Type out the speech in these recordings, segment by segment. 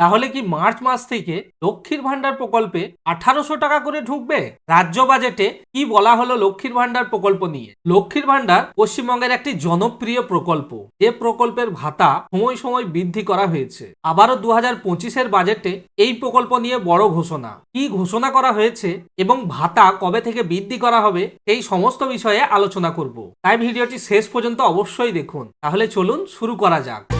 তাহলে কি মার্চ মাস থেকে লক্ষ্মীর ভান্ডার প্রকল্পে আঠারোশো টাকা করে ঢুকবে? রাজ্য বাজেটে কি বলা হলো লক্ষ্মীর ভান্ডার প্রকল্প নিয়ে? লক্ষ্মীর ভান্ডার পশ্চিমবঙ্গের একটি জনপ্রিয় প্রকল্প। এ প্রকল্পের ভাতা সময় সময় বৃদ্ধি করা হয়েছে। আবারও দু হাজার পঁচিশের বাজেটে এই প্রকল্প নিয়ে বড় ঘোষণা। কি ঘোষণা করা হয়েছে এবং ভাতা কবে থেকে বৃদ্ধি করা হবে এই সমস্ত বিষয়ে আলোচনা করব। তাই ভিডিওটি শেষ পর্যন্ত অবশ্যই দেখুন। তাহলে চলুন শুরু করা যাক।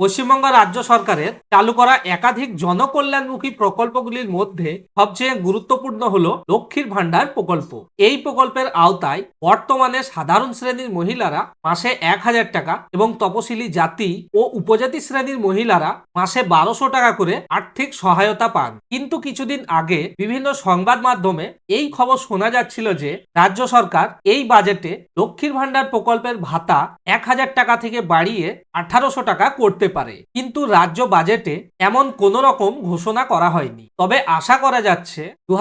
পশ্চিমবঙ্গ রাজ্য সরকারের চালু করা একাধিক জনকল্যাণমুখী প্রকল্পগুলির মধ্যে সবচেয়ে গুরুত্বপূর্ণ হল লক্ষ্মীর ভান্ডার প্রকল্প। এই প্রকল্পের আওতায় বর্তমানে সাধারণ শ্রেণির মহিলারা মাসে এক হাজার টাকা এবং তপশিলি জাতি ও উপজাতি শ্রেণির মহিলারা মাসে বারোশো টাকা করে আর্থিক সহায়তা পান। কিন্তু কিছুদিন আগে বিভিন্ন সংবাদ মাধ্যমে এই খবর শোনা যাচ্ছিল যে রাজ্য সরকার এই বাজেটে লক্ষ্মীর ভান্ডার প্রকল্পের ভাতা এক হাজার টাকা থেকে বাড়িয়ে আঠারোশো টাকা করতে পারে। কিন্তু রাজ্য বাজেটে এমন কোন রকম ঘোষণা করা হয়নি। তবে আশা করা যাচ্ছে দু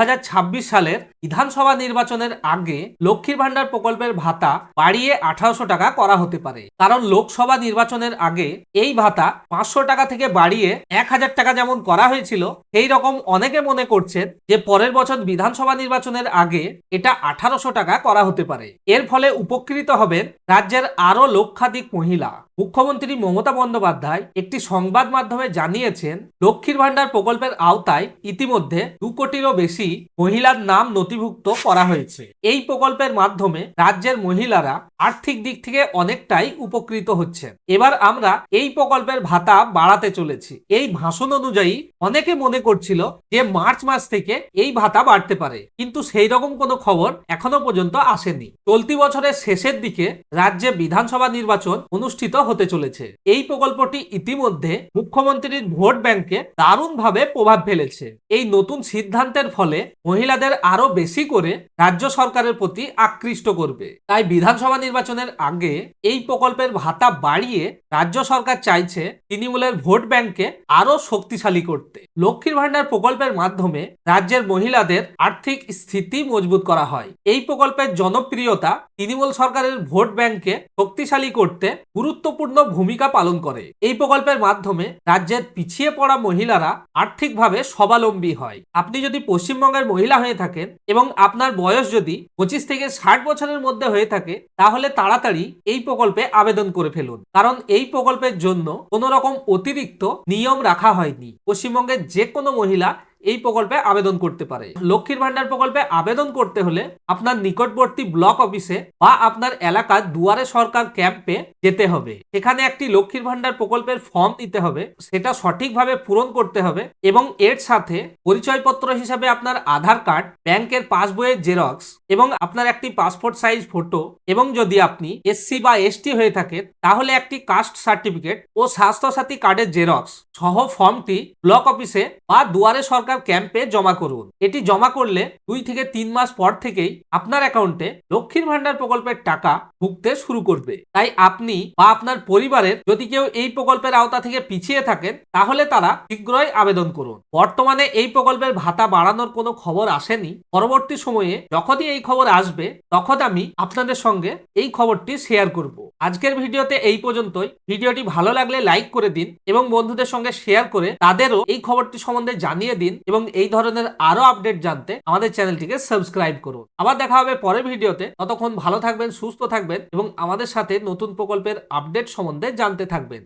সালের বিধানসভা নির্বাচনের আগে লক্ষ্মীর ভান্ডার প্রকল্পের ভাতা বাড়িয়ে আঠারোশো টাকা করা হতে পারে। কারণ লোকসভা নির্বাচনের আগে এই ভাতা পাঁচশো টাকা থেকে বাড়িয়ে এক হাজার টাকা যেমন করা হয়েছিল, সেই রকম অনেকে মনে করছেন যে পরের বছর বিধানসভা নির্বাচনের আগে এটা আঠারোশো টাকা করা হতে পারে। এর ফলে উপকৃত হবেন রাজ্যের আরও লক্ষাধিক মহিলা। মুখ্যমন্ত্রী মমতা বন্দ্যোপাধ্যায় একটি সংবাদ মাধ্যমে জানিয়েছেন, লক্ষ্মীর ভাণ্ডার প্রকল্পের আওতায় ইতিমধ্যে দু কোটিরও বেশি মহিলার নাম নথিভুক্ত করা হয়েছে। এই প্রকল্পের মাধ্যমে রাজ্যের মহিলারা আর্থিক দিক থেকে অনেকটাই উপকৃত হচ্ছে। এবার আমরা এই প্রকল্পের ভাতা বাড়াতে চলেছি। এই ভাষণ অনুযায়ী অনেকে মনে করছিল যে মার্চ মাস থেকে এই ভাতা বাড়তে পারে, কিন্তু সেই রকম কোনো খবর এখনও পর্যন্ত আসেনি। চলতি বছরের শেষের দিকে রাজ্যে বিধানসভা নির্বাচন অনুষ্ঠিত হতে চলেছে। এই প্রকল্পটি ইতিমধ্যে মুখ্যমন্ত্রীর ভোট ব্যাংকে দারুণভাবে প্রভাব ফেলেছে। এই নতুন সিদ্ধান্তের ফলে মহিলাদের আরও বেশি করে রাজ্য সরকারের প্রতি আকৃষ্ট করবে। তাই বিধানসভা নির্বাচনের আগে এই প্রকল্পের ভাতা বাড়িয়ে রাজ্য সরকার চাইছে তৃণমূলের ভোট ব্যাংকে আরও শক্তিশালী করতে। লক্ষ্মীর ভান্ডার প্রকল্পের মাধ্যমে রাজ্যের মহিলাদের আর্থিক স্থিতি মজবুত করা হয়। এই প্রকল্পের জনপ্রিয়তা তৃণমূল সরকারের ভোট ব্যাংকে শক্তিশালী করতে গুরুত্বপূর্ণ ভূমিকা পালন করে। এই প্রকল্পের মাধ্যমে রাজ্যের পিছিয়ে পড়া মহিলারা আর্থিকভাবে স্বাবলম্বী হয়। আপনি যদি পশ্চিমবঙ্গের মহিলা হয়ে থাকেন এবং আপনার বয়স যদি পঁচিশ থেকে ষাট বছরের মধ্যে হয়ে থাকে, তাহলে তাড়াতাড়ি এই প্রকল্পে আবেদন করে ফেলুন। কারণ এই প্রকল্পের জন্য কোনো রকম অতিরিক্ত নিয়ম রাখা হয়নি। পশ্চিমবঙ্গের যে কোনো মহিলা এই প্রকল্পে আবেদন করতে পারে। লক্ষ্মীর ভান্ডার প্রকল্পে আবেদন করতে হলে আপনার নিকটবর্তী ব্লক অফিসে বা আপনার এলাকার দুয়ারে সরকার ক্যাম্পে যেতে হবে। এখানে একটি লক্ষ্মীর ভান্ডার প্রকল্পের ফর্ম দিতে হবে, সেটা সঠিকভাবে পূরণ করতে হবে এবং এর সাথে পরিচয়পত্র হিসাবে আপনার আধার কার্ড, ব্যাংকের পাসবইয়ের জেরক্স এবং আপনার একটি পাসপোর্ট সাইজ ফটো এবং যদি আপনি এসসি বা এসটি হয়ে থাকেন তাহলে একটি কাস্ট সার্টিফিকেট ও স্বাস্থ্যসাথী কার্ডের জেরক্স সহ ফর্মটি ব্লক অফিসে বা দুয়ারে সরকার ক্যাম্পে জমা করুন। এটি জমা করলে দুই থেকে তিন মাস পর থেকেই আপনার অ্যাকাউন্টে লক্ষ্মীর ভান্ডার প্রকল্পের টাকা ঢুকতে শুরু করবে। তাই আপনি বা আপনার পরিবারের যদি কেউ এই প্রকল্পের আওতা থেকে পিছিয়ে থাকেন, তাহলে তারা শীঘ্রই আবেদন করুন। বর্তমানে এই প্রকল্পের ভাতা বাড়ানোর কোনো খবর আসেনি। পরবর্তী সময়ে যখনই এই খবর আসবে, তখন আমি আপনাদের সঙ্গে এই খবরটি শেয়ার করব। আজকের ভিডিওতে এই পর্যন্তই। ভিডিওটি ভালো লাগলে লাইক করে দিন এবং বন্ধুদের সঙ্গে শেয়ার করে তাদেরও এই খবরটি সম্বন্ধে জানিয়ে দিন। এবং এই ধরনের আরও আপডেট জানতে আমাদের চ্যানেলটিকে সাবস্ক্রাইব করুন। আবার দেখা হবে পরের ভিডিওতে। ততক্ষণ ভালো থাকবেন, সুস্থ থাকবেন এবং আমাদের সাথে নতুন প্রকল্পের আপডেট সম্বন্ধে জানতে থাকবেন।